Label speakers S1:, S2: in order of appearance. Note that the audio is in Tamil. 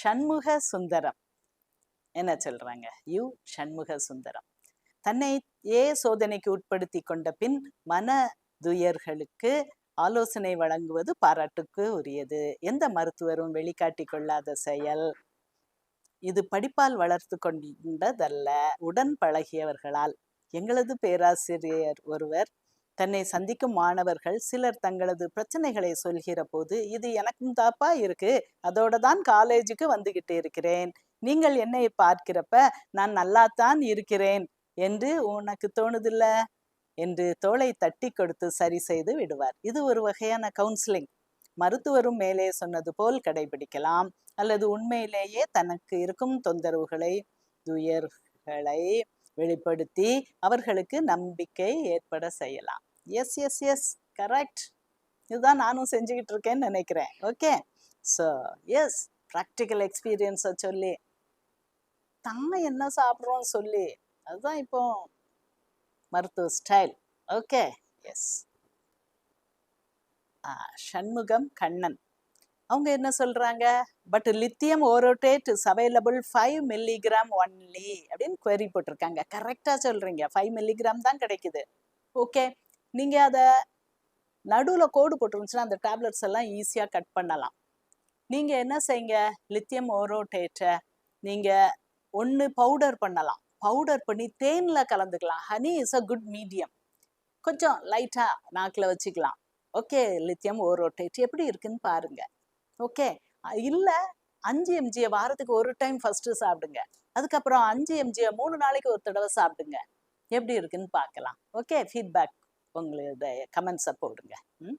S1: சண்முக சுந்தரம். என்ன சொல்றாங்க? யு சண்முக சுந்தரம். தன்னை ஏ சோதனைக்கு உட்படுத்தி கொண்ட பின் மன துயர்களுக்கு ஆலோசனை வழங்குவது பாராட்டுக்கு உரியது. எந்த மருத்துவரும் வெளிக்காட்டி கொள்ளாத செயல். இது படிப்பால் வளர்த்து கொண்டதல்ல. உடன் பழகியவர்களால். எங்களது பேராசிரியர் ஒருவர் தன்னை சந்திக்கும் மாணவர்கள் சிலர் தங்களது பிரச்சனைகளை சொல்கிற போது இது எனக்கும் தாப்பா இருக்கு. அதோட தான் காலேஜுக்கு வந்துகிட்டு இருக்கிறேன். நீங்கள் என்னை பார்க்கிறப்ப நான் நல்லாத்தான் இருக்கிறேன். என்று உனக்கு தோணுதில்ல? என்று தோளை தட்டி கொடுத்து சரி செய்து விடுவார். இது ஒரு வகையான கவுன்சிலிங். மருத்துவரும் மேலே சொன்னது போல் கடைபிடிக்கலாம். அல்லது உண்மையிலேயே தனக்கு இருக்கும் தொந்தரவுகளை துயர்களை வெளிப்படுத்தி அவர்களுக்கு நம்பிக்கை ஏற்பட செய்யலாம். எஸ் எஸ் எஸ் கரெக்ட் இதுதான் நானும் செஞ்சுக்கிட்டு இருக்கேன்னு நினைக்கிறேன் ஓகே ஸோ எஸ் ப்ராக்டிக்கல் எக்ஸ்பீரியன்ஸை சொல்லி தான் என்ன சாப்பிட்றோம் சொல்லி அதுதான் இப்போ மருத்துவ style okay S Shanmugam Kannan. அவங்க என்ன சொல்றாங்க? But lithium orotate is available five milligram only அப்படின்னு குவரி போட்டிருக்காங்க. கரெக்டாக சொல்றீங்க. ஃபைவ் மில்லிகிராம் தான் கிடைக்குது. ஓகே நீங்க அதை நடுவில் கோடு போட்டுருந்துச்சுன்னா அந்த டேப்லெட்ஸ் எல்லாம் ஈஸியாக கட் பண்ணலாம். நீங்க என்ன செய்யுங்க? லித்தியம் ஓரோட்டேட்டை நீங்க ஒன்று பவுடர் பண்ணலாம். பவுடர் பண்ணி தேனில் கலந்துக்கலாம். Honey is a good medium கொஞ்சம் லைட்டாக நாக்கில் வச்சுக்கலாம். ஓகே லித்தியம் ஓரோட்டேட் எப்படி இருக்குன்னு பாருங்க. ஓகே இல்லை அஞ்சு எம்ஜியை வாரத்துக்கு ஒரு டைம் ஃபர்ஸ்ட் சாப்பிடுங்க. அதுக்கப்புறம் அஞ்சு எம்ஜியை மூணு நாளைக்கு ஒரு தடவை சாப்பிடுங்க. எப்படி இருக்குன்னு பார்க்கலாம். ஓகே ஃபீட்பேக் உங்களுடைய கமெண்ட்ஸை போடுங்க. ம்?